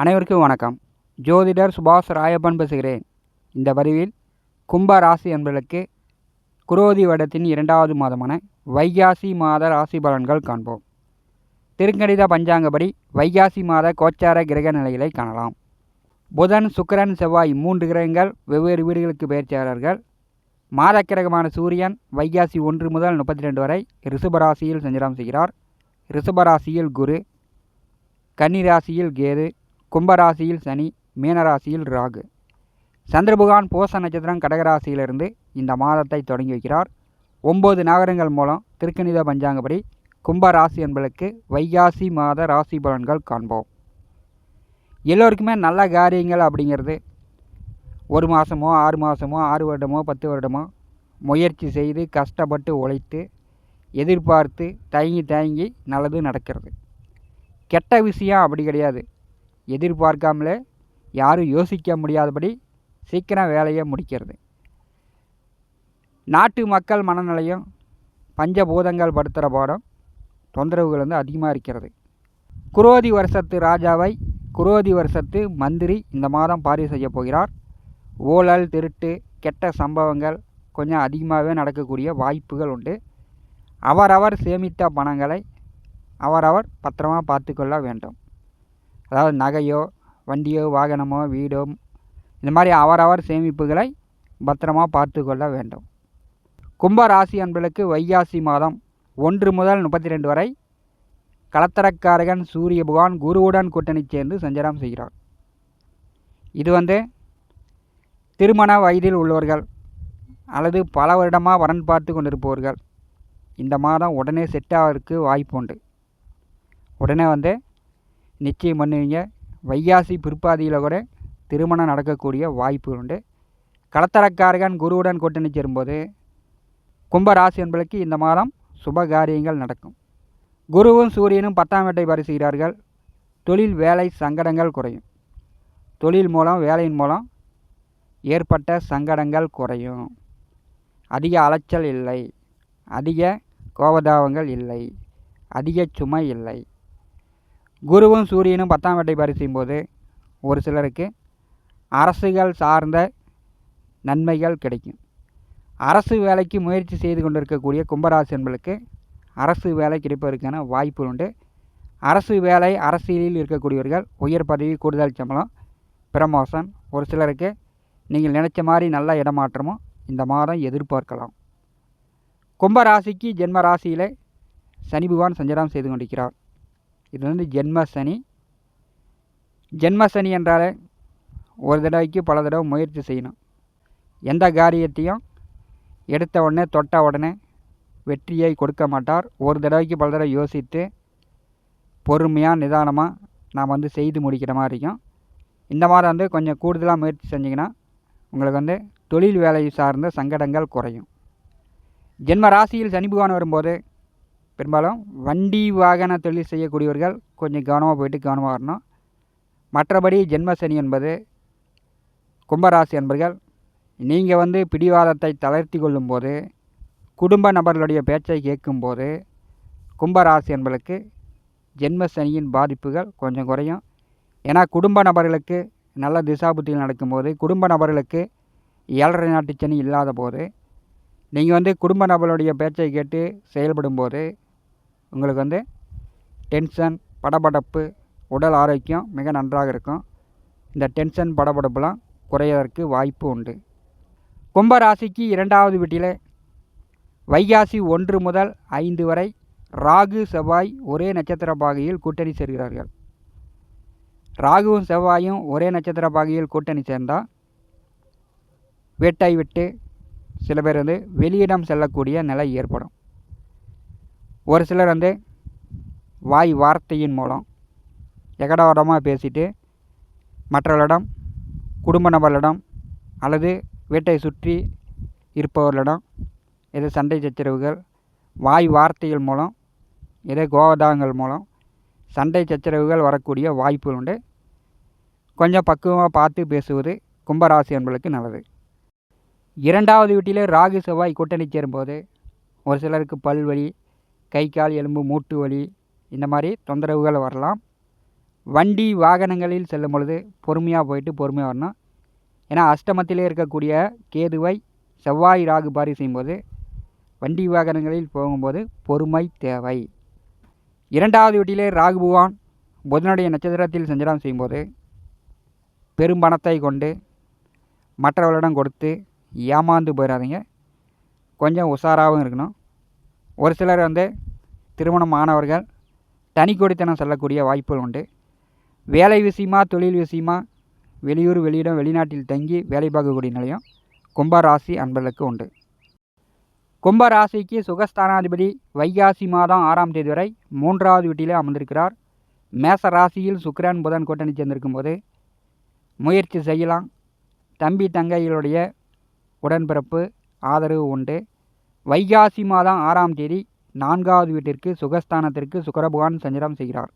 அனைவருக்கும் வணக்கம். ஜோதிடர் சுபாஷ் ராயப்பன் பேசுகிறேன். இந்த பதிவில் கும்ப ராசி என்பதற்கு குரோதி வடத்தின் இரண்டாவது மாதமான வைகாசி மாத ராசி பலன்கள் காண்போம். திருக்கணித பஞ்சாங்கப்படி வைகாசி மாத கோச்சார கிரக நிலைகளை காணலாம். புதன் சுக்கிரன் செவ்வாய் மூன்று கிரகங்கள் வெவ்வேறு வீடுகளுக்கு பெயர்ச்சியாளர்கள். மாத கிரகமான சூரியன் வைகாசி ஒன்று முதல் முப்பத்தி ரெண்டு வரை ரிஷபராசியில் சஞ்சாரம் செய்கிறார். ரிஷபராசியில் குரு கன்னிராசியில் கேது கும்பராசியில் சனி மீனராசியில் ராகு. சந்திரபுகான் போச நட்சத்திரம் கடகராசியிலிருந்து இந்த மாதத்தை தொடங்கி வைக்கிறார். ஒம்பது நகரங்கள் மூலம் திருக்கணித பஞ்சாங்கப்படி கும்ப ராசி என்பதற்கு வைகாசி மாத ராசி பலன்கள் காண்போம். எல்லோருக்குமே நல்ல காரியங்கள் அப்படிங்கிறது. ஒரு மாதமோ ஆறு மாதமோ ஆறு வருடமோ பத்து வருடமோ முயற்சி செய்து கஷ்டப்பட்டு உழைத்து எதிர்பார்த்து தயங்கி தயங்கி நல்லது நடக்கிறது. கெட்ட விஷயம் அப்படி கிடையாது. எதிர்பார்க்காமலே யாரும் யோசிக்க முடியாதபடி சீக்கிரம் வேலையை முடிக்கிறது. நாட்டு மக்கள் மனநிலையும் பஞ்சபூதங்கள் படுத்துகிற பாடம் தொந்தரவுகள் வந்து அதிகமாக இருக்கிறது. குரோதி வருஷத்து ராஜாவை குரோதி வருஷத்து மந்திரி இந்த மாதம் பாரி செய்ய போகிறார். ஊழல் திருட்டு கெட்ட சம்பவங்கள் கொஞ்சம் அதிகமாகவே நடக்கக்கூடிய வாய்ப்புகள் உண்டு. அவரவர் சேமித்த பணங்களை அவரவர் பத்திரமாக பார்த்துக்கொள்ள வேண்டும். அதாவது நகையோ வண்டியோ வாகனமோ வீடோ இந்த மாதிரி அவரவர் சேமிப்புகளை பத்திரமா பார்த்து கொள்ள வேண்டும். கும்பராசி அன்பர்களுக்கு வைகாசி மாதம் ஒன்று முதல் முப்பத்தி ரெண்டு வரை கலத்தரக்காரகன் சூரிய பகவான் குருவுடன் கூட்டணி சேர்ந்து சஞ்சாரம் செய்கிறார். இது வந்து திருமண வயதில் உள்ளவர்கள் அல்லது பல வருடமாக வரன் பார்த்து கொண்டிருப்பவர்கள் இந்த மாதம் உடனே செட் ஆகிறதுக்கு வாய்ப்பு உண்டு. உடனே வந்து நிச்சயம் பண்ணுவீங்க. வைகாசி பிற்பாதியில் கூட திருமணம் நடக்கக்கூடிய வாய்ப்பு உண்டு. கலத்தரக்காரகன் குருவுடன் கூட்டணி சேரும்போது கும்ப ராசி என்பதற்கு இந்த மாதம் சுப காரியங்கள் நடக்கும். குருவும் சூரியனும் பத்தாம் வேட்டை பரிசுகிறார்கள் தொழில் வேலை சங்கடங்கள் குறையும். தொழில் மூலம் வேலையின் மூலம் ஏற்பட்ட சங்கடங்கள் குறையும். அதிக அலைச்சல் இல்லை. அதிக கோபதாபங்கள் இல்லை. அதிக சுமை இல்லை. குருவும் சூரியனும் பத்தாம் வேட்டை பரிசையும் போது ஒரு சிலருக்கு அரசுகள் சார்ந்த நன்மைகள் கிடைக்கும். அரசு வேலைக்கு முயற்சி செய்து கொண்டிருக்கக்கூடிய கும்பராசி என்பளுக்கு அரசு வேலை கிடைப்பதற்கான வாய்ப்பு உண்டு. அரசு வேலை அரசியலில் இருக்கக்கூடியவர்கள் உயர் பதவி கூடுதல் சம்பளம் பிரமோஷன் ஒரு சிலருக்கு நீங்கள் நினச்ச மாதிரி நல்ல இடமாற்றமும் இந்த மாதம் எதிர்பார்க்கலாம். கும்பராசிக்கு ஜென்ம ராசியில் சனி பகவான் சஞ்சாரம் செய்து கொண்டிருக்கிறார். இது வந்து ஜென்ம சனி ஜென்ம சனி என்றாலே ஒரு தடவைக்கு பல தடவை முயற்சி செய்யணும். எந்த காரியத்தையும் எடுத்த உடனே தொட்ட உடனே வெற்றியை கொடுக்க மாட்டார். ஒரு தடவைக்கு பல தடவை யோசித்து பொறுமையாக நிதானமாக நாம் வந்து செய்து முடிக்கிற மாதிரி இருக்கும். இந்த மாதிரி வந்து கொஞ்சம் கூடுதலாக முயற்சி செஞ்சிங்கன்னா உங்களுக்கு வந்து தொழில் வேலை சார்ந்த சங்கடங்கள் குறையும். ஜென்ம ராசியில் சனி பகவான் வரும்போது பெரும்பாலும் வண்டி வாகன தொழில் செய்யக்கூடியவர்கள் கொஞ்சம் கவனமாக போயிட்டு கவனமாக வரணும். மற்றபடி ஜென்ம சனி என்பது கும்பராசி என்பர்கள் நீங்கள் வந்து பிடிவாதத்தை தளர்த்தி கொள்ளும்போது குடும்ப நபர்களுடைய பேச்சை கேட்கும்போது கும்பராசி என்பதற்கு ஜென்ம சனியின் பாதிப்புகள் கொஞ்சம் குறையும். ஏன்னா குடும்ப நபர்களுக்கு நல்ல திசாபுத்திகள் நடக்கும்போது குடும்ப நபர்களுக்கு ஏழரை நாட்டு சனி இல்லாத போது நீங்கள் வந்து குடும்ப நபர்களுடைய பேச்சை கேட்டு செயல்படும் போது உங்களுக்கு வந்து டென்ஷன் படபடப்பு உடல் ஆரோக்கியம் மிக நன்றாக இருக்கும். இந்த டென்ஷன் படபடப்புலாம் குறையதற்கு வாய்ப்பு உண்டு. கும்ப ராசிக்கு இரண்டாவது வீட்டில் வைகாசி ஒன்று முதல் ஐந்து வரை ராகு செவ்வாய் ஒரே நட்சத்திர பாகையில் கூட்டணி சேர்கிறார்கள். ராகுவும் செவ்வாயும் ஒரே நட்சத்திர பாகையில் கூட்டணி சேர்ந்தால் வேட்டை விட்டு சில பேர் வந்து வெளியிடம் செல்லக்கூடிய நிலை ஏற்படும். ஒரு சிலர் வந்து வாய் வார்த்தையின் மூலம் எகடாவடமாக பேசிட்டு மற்றவர்களிடம் குடும்ப நபர்களிடம் அல்லது வீட்டை சுற்றி இருப்பவர்களிடம் ஏதோ சண்டை சச்சரவுகள் வாய் வார்த்தைகள் மூலம் ஏதோ கோவதாங்கள் மூலம் சண்டை சச்சரவுகள் வரக்கூடிய வாய்ப்புகள் உண்டு. கொஞ்சம் பக்குவமாக பார்த்து பேசுவது கும்பராசி என்பதற்கு நல்லது. இரண்டாவது வீட்டிலே ராகு செவ்வாய் கூட்டணி சேரும்போது ஒரு சிலருக்கு பல்வலி கை கால் எலும்பு மூட்டு வலி இந்த மாதிரி தொந்தரவுகள் வரலாம். வண்டி வாகனங்களில் செல்லும் பொழுது பொறுமையாக போயிட்டு பொறுமையாக வரணும். ஏன்னா அஷ்டமத்திலே இருக்கக்கூடிய கேதுவை செவ்வாய் ராகு பாரி செய்யும்போது வண்டி வாகனங்களில் போகும்போது பொறுமை தேவை. இரண்டாவது வீட்டிலே ராகு புவான் புதனுடைய நட்சத்திரத்தில் சஞ்சாரம் செய்யும்போது பெரும் பணத்தை கொண்டு மற்றவர்களிடம் கொடுத்து ஏமாந்து போயிடாதீங்க கொஞ்சம் உஷாராகவும் இருக்கணும். ஒரு சிலர் வந்து திருமணம் ஆனவர்கள் தனி கொடித்தனம் செல்லக்கூடிய வாய்ப்புகள் உண்டு. வேலை விஷயமா தொழில் விஷயமா வெளியூர் வெளியிடம் வெளிநாட்டில் தங்கி வேலை பார்க்கக்கூடிய நிலையம் கும்ப ராசி அன்பர்களுக்கு உண்டு. கும்ப ராசிக்கு சுகஸ்தானாதிபதி வைகாசி மாதம் ஆறாம் தேதி வரை மூன்றாவது வீட்டிலே அமர்ந்திருக்கிறார். மேச ராசியில் சுக்கிரன் புதன் கூட்டணி சேர்ந்திருக்கும் போது முயற்சி செய்யலாம். தம்பி தங்கைகளுடைய உடன்பிறப்பு ஆதரவு உண்டு. வைகாசி மாதம் ஆறாம் தேதி நான்காவது வீட்டிற்கு சுகஸ்தானத்திற்கு சுக்கரபகவான் சஞ்சாரம் செய்கிறார்.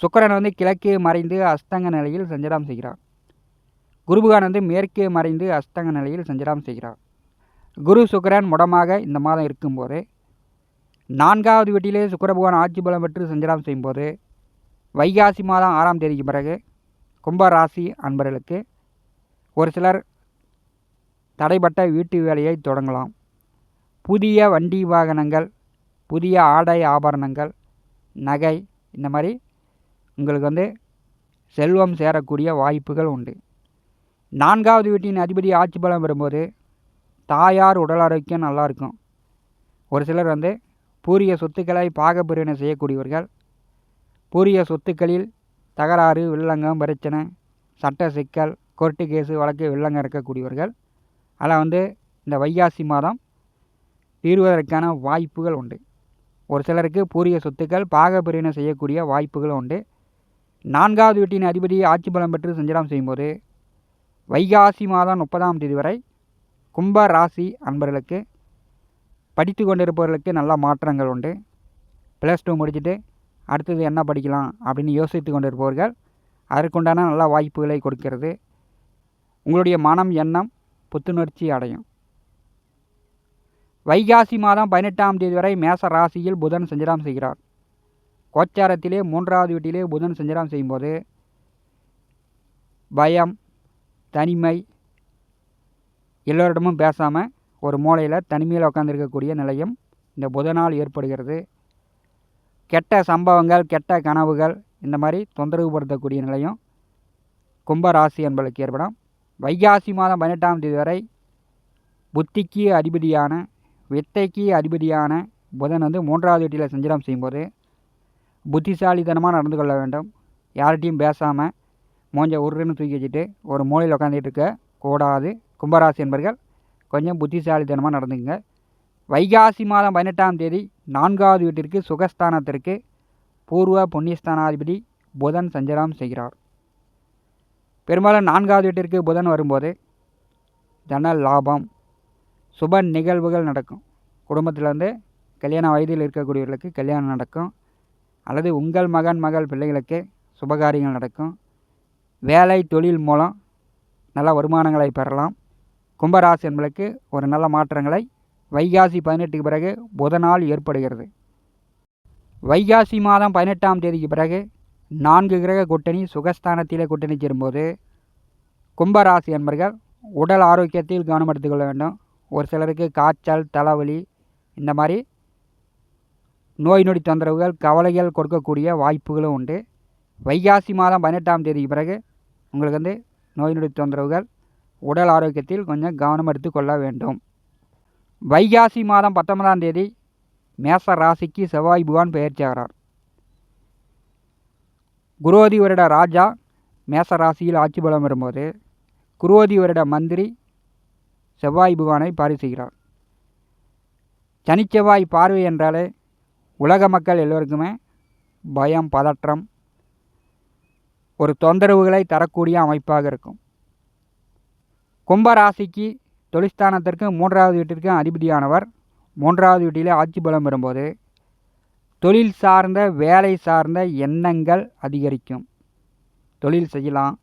சுக்கரன் வந்து கிழக்கே மறைந்து அஸ்தங்க நிலையில் சஞ்சாரம் செய்கிறார். குருபகான் வந்து மேற்கே மறைந்து அஸ்தங்க நிலையில் சஞ்சாரம் செய்கிறார். குரு சுக்கரன் முடமாக இந்த மாதம் இருக்கும்போது நான்காவது வீட்டிலே சுக்கரபகவான் ஆட்சி பலம் பெற்று சஞ்சாரம் செய்யும்போது வைகாசி மாதம் ஆறாம் தேதிக்கு பிறகு கும்ப ராசி அன்பர்களுக்கு ஒரு சிலர் தடைப்பட்ட வீட்டு வேலையை தொடங்கலாம். புதிய வண்டி வாகனங்கள் புதிய ஆடை ஆபரணங்கள் நகை இந்த மாதிரி உங்களுக்கு வந்து செல்வம் சேரக்கூடிய வாய்ப்புகள் உண்டு. நான்காவது வீட்டின் அதிபதி ஆட்சி பலம் வரும்போது தாயார் உடல் ஆரோக்கியம் நல்லாயிருக்கும் ஒரு சிலர் வந்து பூரிய சொத்துக்களை பாகப்பிரிவினை செய்யக்கூடியவர்கள். பூரிய சொத்துக்களில் தகராறு வில்லங்கம் பிரச்சனை சட்ட சிக்கல் கோர்ட்டு கேஸு வழக்கு வில்லங்கம் இருக்கக்கூடியவர்கள். அதில் வந்து இந்த வைகாசி மாதம் தீர்வதற்கான வாய்ப்புகள் உண்டு. ஒரு சிலருக்கு பூரிய சொத்துக்கள் பாகப்பிரிவினை செய்யக்கூடிய வாய்ப்புகளும் உண்டு. நான்காவது வீட்டின் அதிபதி ஆட்சி பலம் பெற்று சஞ்சலம் செய்யும்போது வைகாசி மாதம் முப்பதாம் தேதி வரை கும்ப ராசி அன்பர்களுக்கு படித்து கொண்டிருப்பவர்களுக்கு நல்ல மாற்றங்கள் உண்டு. ப்ளஸ் டூ முடிச்சுட்டு அடுத்தது என்ன படிக்கலாம் அப்படின்னு யோசித்து கொண்டிருப்பவர்கள் அதற்குண்டான நல்ல வாய்ப்புகளை கொடுக்கிறது. உங்களுடைய மனம் எண்ணம் புத்துணர்ச்சி அடையும். வைகாசி மாதம் பதினெட்டாம் தேதி வரை மேச ராசியில் புதன் சஞ்சாரம் செய்கிறார். கோச்சாரத்திலே மூன்றாவது வீட்டிலே புதன் சஞ்சாரம் செய்யும்போது பயம் தனிமை எல்லோரிடமும் பேசாமல் ஒரு மூலையில் தனிமையில் உட்காந்துருக்கக்கூடிய நிலையும் இந்த புதனால் ஏற்படுகிறது. கெட்ட சம்பவங்கள் கெட்ட கனவுகள் இந்த மாதிரி தொந்தரவுபடுத்தக்கூடிய நிலையும் கும்பராசி என்பதற்கு ஏற்படும். வைகாசி மாதம் பதினெட்டாம் தேதி வரை புத்திக்கு அதிபதியான வித்தைக்கு அதிபதியான புதன் வந்து மூன்றாவது வீட்டில் சஞ்சாரம் செய்யும்போது புத்திசாலித்தனமாக நடந்து கொள்ள வேண்டும். யார்கிட்டையும் பேசாமல் மூஞ்ச உருன்னு தூக்கி வச்சுட்டு ஒரு மூலையில் உட்காந்துட்டு இருக்க கூடாது. கும்பராசி என்பர்கள் கொஞ்சம் புத்திசாலித்தனமாக நடந்துங்க வைகாசி மாதம் பதினெட்டாம் தேதி நான்காவது வீட்டிற்கு சுகஸ்தானத்திற்கு பூர்வ புண்ணியஸ்தானாதிபதி புதன் சஞ்சாரம் செய்கிறார். பெரும்பாலும் நான்காவது வீட்டிற்கு புதன் வரும்போது தன லாபம் சுப நிகழ்வுகள் நடக்கும். குடும்பத்தில் வந்து கல்யாண வயதில் இருக்கக்கூடியவர்களுக்கு கல்யாணம் நடக்கும். அல்லது உங்கள் மகன் மகள் பிள்ளைகளுக்கு சுபகாரியங்கள் நடக்கும். வேலை தொழில் மூலம் நல்ல வருமானங்களை பெறலாம். கும்பராசி என்பதற்கு ஒரு நல்ல மாற்றங்களை வைகாசி பதினெட்டுக்கு பிறகு புதனால் ஏற்படுகிறது. வைகாசி மாதம் பதினெட்டாம் தேதிக்கு பிறகு நான்கு கிரக கூட்டணி சுகஸ்தானத்திலே கூட்டணி சேரும்போது கும்பராசி என்பர்கள் உடல் ஆரோக்கியத்தில் கவனம் எடுத்துக்கொள்ள வேண்டும். ஒரு சிலருக்கு காய்ச்சல் தலைவலி இந்த மாதிரி நோய் நொடி தொந்தரவுகள் கவலைகள் கொடுக்கக்கூடிய வாய்ப்புகளும் உண்டு. வைகாசி மாதம் பதினெட்டாம் தேதிக்கு பிறகு உங்களுக்கு வந்து நோய் நொடி தொந்தரவுகள் உடல் ஆரோக்கியத்தில் கொஞ்சம் கவனம் எடுத்துக்கொள்ள வேண்டும். வைகாசி மாதம் பத்தொன்பதாம் தேதி மேச ராசிக்கு செவ்வாய் புகான் பெயர்ச்சி ஆகிறார். குரோதி வருட ராஜா மேச ராசியில் ஆட்சி பலம் வரும்போது குரோதி வருட மந்திரி செவ்வாய் புகானை பார்வை செய்கிறார். சனிச்செவ்வாய் பார்வை என்றாலே உலக மக்கள் எல்லோருக்குமே பயம் பதற்றம் ஒரு தொந்தரவுகளை தரக்கூடிய அமைப்பாக இருக்கும். கும்பராசிக்கு தொழிற்ஸ்தானத்திற்கு மூன்றாவது வீட்டிற்கு அதிபதியானவர். மூன்றாவது வீட்டிலே ஆட்சி பலம் வரும்போது தொழில் சார்ந்த வேலை சார்ந்த எண்ணங்கள் அதிகரிக்கும். தொழில் செய்யலாம்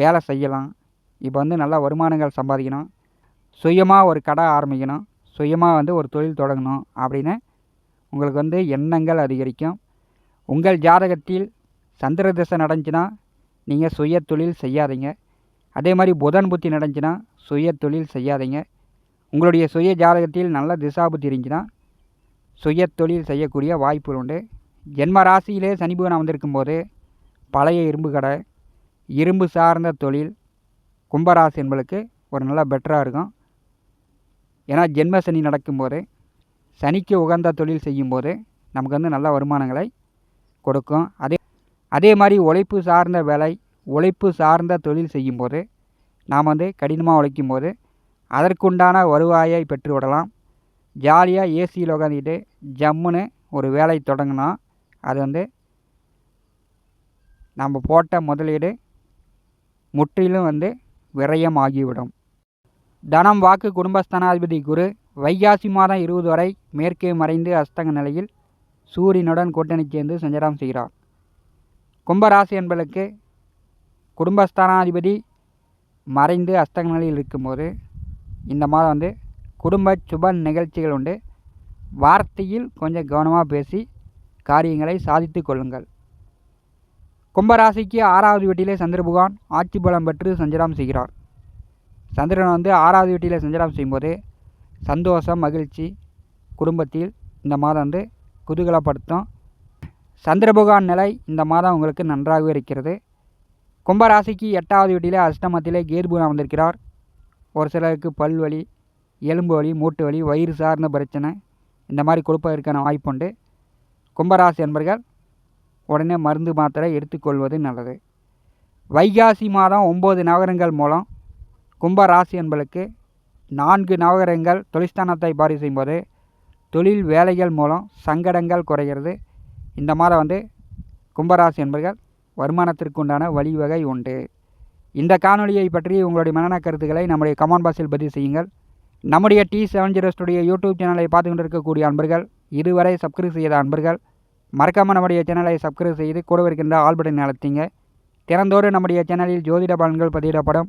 வேலை செய்யலாம். இப்போ வந்து நல்லா வருமானங்கள் சம்பாதிக்கணும். சுயமாக ஒரு கடை ஆரம்பிக்கணும். சுயமாக வந்து ஒரு தொழில் தொடங்கணும் அப்படின்னு உங்களுக்கு வந்து எண்ணங்கள் அதிகரிக்கும். உங்கள் ஜாதகத்தில் சந்திர திசை நடந்துச்சுன்னா நீங்கள் சுய தொழில் செய்யாதீங்க. அதே மாதிரி புதன் புத்தி நடந்துச்சுன்னா சுய தொழில் செய்யாதீங்க. உங்களுடைய சுய ஜாதகத்தில் நல்ல திசாபுத்தி இருந்துச்சுன்னா சுய தொழில் செய்யக்கூடிய வாய்ப்புகள் உண்டு. ஜென்ம ராசியிலே சனி புதன் வந்திருக்கும் போது பழைய இரும்பு கடை இரும்பு சார்ந்த தொழில் கும்பராசி என்பளுக்கு ஒரு நல்ல பெட்டராக இருக்கும். ஏன்னா ஜென்ம சனி நடக்கும்போது சனிக்கு உகந்த தொழில் செய்யும்போது நமக்கு வந்து நல்ல வருமானங்களை கொடுக்கும். அதே அதே மாதிரி உழைப்பு சார்ந்த வேலை உழைப்பு சார்ந்த தொழில் செய்யும்போது நாம் வந்து கடினமாக உழைக்கும் போது அதற்குண்டான வருவாயை பெற்று விடலாம் ஜாலியாக ஏசியில் உட்காந்துக்கிட்டு ஜம்முன்னு ஒரு வேலை தொடங்கினா அது வந்து நம்ம போட்ட முதலீடு முற்றிலும் வந்து விரயம் ஆகிவிடும் தனம் வாக்கு குடும்பஸ்தானாதிபதி குரு. வைகாசி மாதம் இருபது வரை மேற்கே மறைந்து அஸ்தங்க நிலையில் சூரியனுடன் கூட்டணி சேர்ந்து சஞ்சாரம் செய்கிறார். கும்பராசி என்பதற்கு குடும்பஸ்தானாதிபதி மறைந்து அஸ்தங்க நிலையில் இருக்கும்போது இந்த மாதம் வந்து குடும்ப சுப நிகழ்ச்சிகள் உண்டு. வார்த்தையில் கொஞ்சம் கவனமாக பேசி காரியங்களை சாதித்து கொள்ளுங்கள். கும்பராசிக்கு ஆறாவது வீட்டிலே சந்திரபுகான் ஆட்சி பலம் பெற்று சஞ்சாரம் செய்கிறார். சந்திரன் வந்து ஆறாவது வீட்டில் சஞ்சாரம் செய்யும்போது சந்தோஷம் மகிழ்ச்சி குடும்பத்தில் இந்த மாதம் வந்து குதூகலப்படுத்தும். சந்திரபகவான் நிலை இந்த மாதம் உங்களுக்கு நன்றாகவே இருக்கிறது. கும்பராசிக்கு எட்டாவது வீட்டிலே அஷ்டமத்திலே கேதுபுரம் வந்திருக்கிறார். ஒரு சிலருக்கு பல்வலி எலும்பு வலி மூட்டு வலி வயிறு சார்ந்த பிரச்சனை இந்த மாதிரி கொடுப்பதற்கான வாய்ப்புண்டு கும்பராசி என்பர்கள் உடனே மருந்து மாத்திரை எடுத்துக்கொள்வது நல்லது. வைகாசி மாதம் ஒம்பது நகரங்கள் மூலம் கும்ப ராசி என்பளுக்கு நான்கு நவகரங்கள் தொழிற்ஸ்தானத்தை பாரி செய்யும்போது தொழில் வேலைகள் மூலம் சங்கடங்கள் குறைகிறது. இந்த மாதம் வந்து கும்பராசி என்பர்கள் வருமானத்திற்கு உண்டான வழிவகை உண்டு. இந்த காணொலியை பற்றி உங்களுடைய மனன கருத்துக்களை நம்முடைய கமெண்ட் பாக்ஸில் பதிவு செய்யுங்கள். நம்முடைய T seven zero studio YouTube சேனலை பார்த்து கொண்டிருக்கக்கூடிய அன்பர்கள் இதுவரை சப்ஸ்கிரைப் செய்த அன்பர்கள் மறக்காமல் நம்முடைய சேனலை சப்ஸ்கிரைப் செய்து கூட இருக்கின்ற ஆல் பட்டன் திறந்தோடு நம்முடைய சேனலில் ஜோதிட பலன்கள் பதிவிடப்படும்.